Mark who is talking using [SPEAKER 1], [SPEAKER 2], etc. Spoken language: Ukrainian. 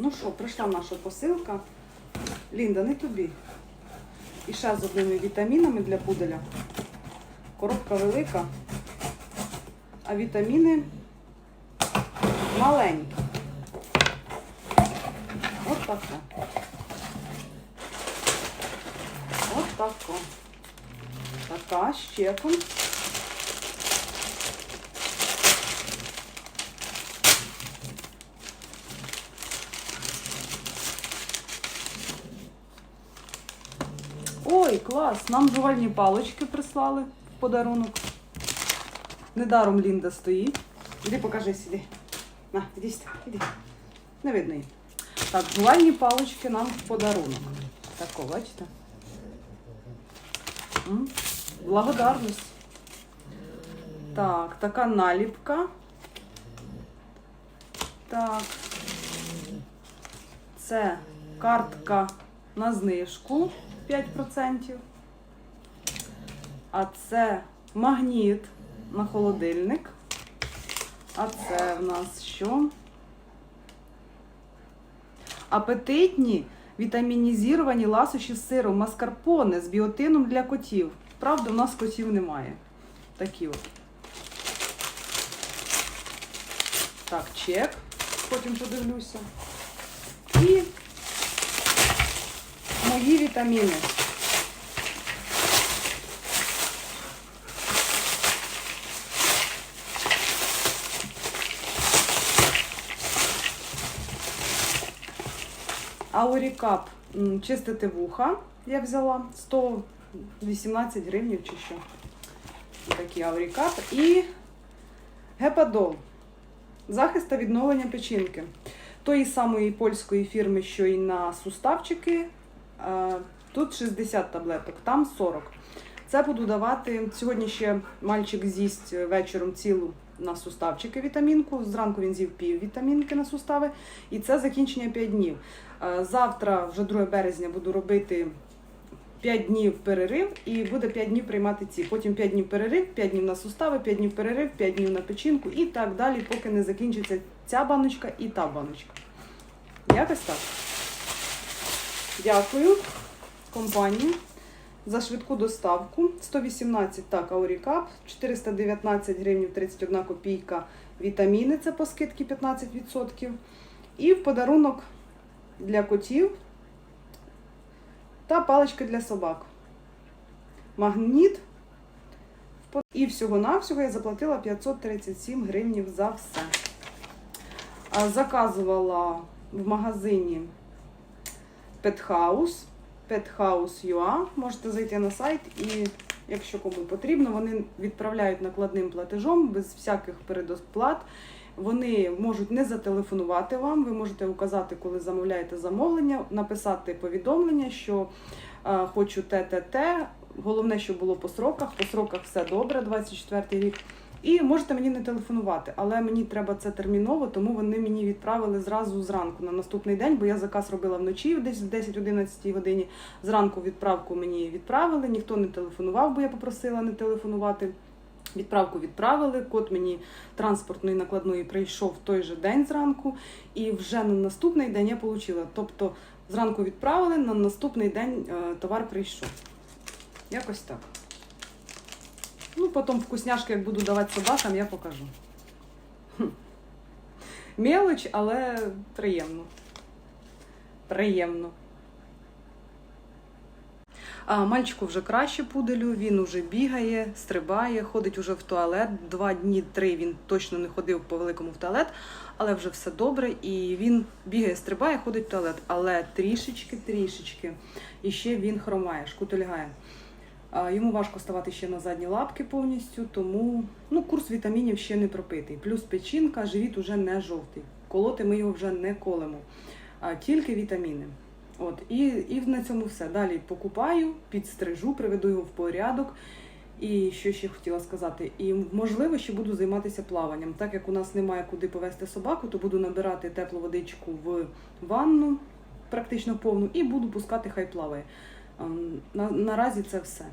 [SPEAKER 1] Ну що, прийшла наша посилка. Лінда, не тобі. І ще з одними вітамінами для пуделя. Коробка велика, а вітаміни маленькі. От таке. От тако. Така з. Клас! Нам жувальні палочки прислали в подарунок. Недаром Лінда стоїть. Іди покажи сюди. На, іди сюди, іди. Не видно її. Так, жувальні палочки нам в подарунок. Тако, бачите? М, Благодарність. Так, така наліпка. Так. Це картка на знижку 5%. А це магніт на холодильник. А це в нас що? Апетитні вітамінізовані ласощі з сиром, маскарпоне з біотином для котів. Правда, у нас котів немає. Такі от. Так, чек. Потім подивлюся. І мої вітаміни. Аурікап чистити вуха я взяла 118 гривень чи що. Такий аурікап. І гепадол. Захист та відновлення печінки. Тої самої польської фірми, що і на суставчики. Е, Тут 60 таблеток, там 40. Це буду давати. Сьогодні ще мальчик з'їсть вечором цілу на суставчики вітамінку. Зранку він з'їв пів вітамінки на сустави. І це закінчення 5 днів. Е, Завтра, вже 2 березня, буду робити 5 днів перерив і буде 5 днів приймати ці. Потім 5 днів перерив, 5 днів на сустави, 5 днів перерив, 5 днів на печінку і так далі, поки не закінчиться ця баночка і та баночка. Якось так. Дякую компанії за швидку доставку. 118 так, Аурікап, 419 гривень 31 копійка вітаміни, це по скидці 15%. І в подарунок для котів та палички для собак. Магніт. І всього-навсього я заплатила 537 гривнів за все. Заказувала в магазині Pethouse, pethouse.ua. Можете зайти на сайт і, якщо кому потрібно, вони відправляють накладним платежом без всяких передоплат. Вони можуть не зателефонувати вам, ви можете указати, коли замовляєте замовлення, написати повідомлення, що е, хочу те, те, те. Головне, щоб було по сроках. По сроках все добре, 24 рік. І можете мені не телефонувати, але мені треба це терміново, тому вони мені відправили зразу зранку на наступний день, бо я заказ робила вночі, десь в 10-11 годині. Зранку відправку мені відправили, ніхто не телефонував, бо я попросила не телефонувати. Відправку відправили, код мені транспортної накладної прийшов в той же день зранку, і вже на наступний день я отримала. Тобто зранку відправили, на наступний день е, товар прийшов. Якось так. Ну, потім вкусняшки, як буду давати собакам, я покажу. Мелоч, але приємно. Приємно. А мальчику вже краще пуделю, він уже бігає, стрибає, ходить уже в туалет. Два дні, три він точно не ходив по великому в туалет, але вже все добре. І він бігає, стрибає, ходить в туалет. Але трішечки, трішечки. І ще він хромає, шкутильгає. Йому важко ставати ще на задні лапки повністю, тому ну, курс вітамінів ще не пропитий. Плюс печінка, живіт уже не жовтий. Колоти ми його вже не колемо, а тільки вітаміни. От, і, і на цьому все. Далі покупаю, підстрижу, приведу його в порядок. І що ще хотіла сказати, і можливо, ще буду займатися плаванням. Так як у нас немає куди повести собаку, то буду набирати теплу водичку в ванну, практично повну, і буду пускати, хай плаває. Ем, На, наразі це все.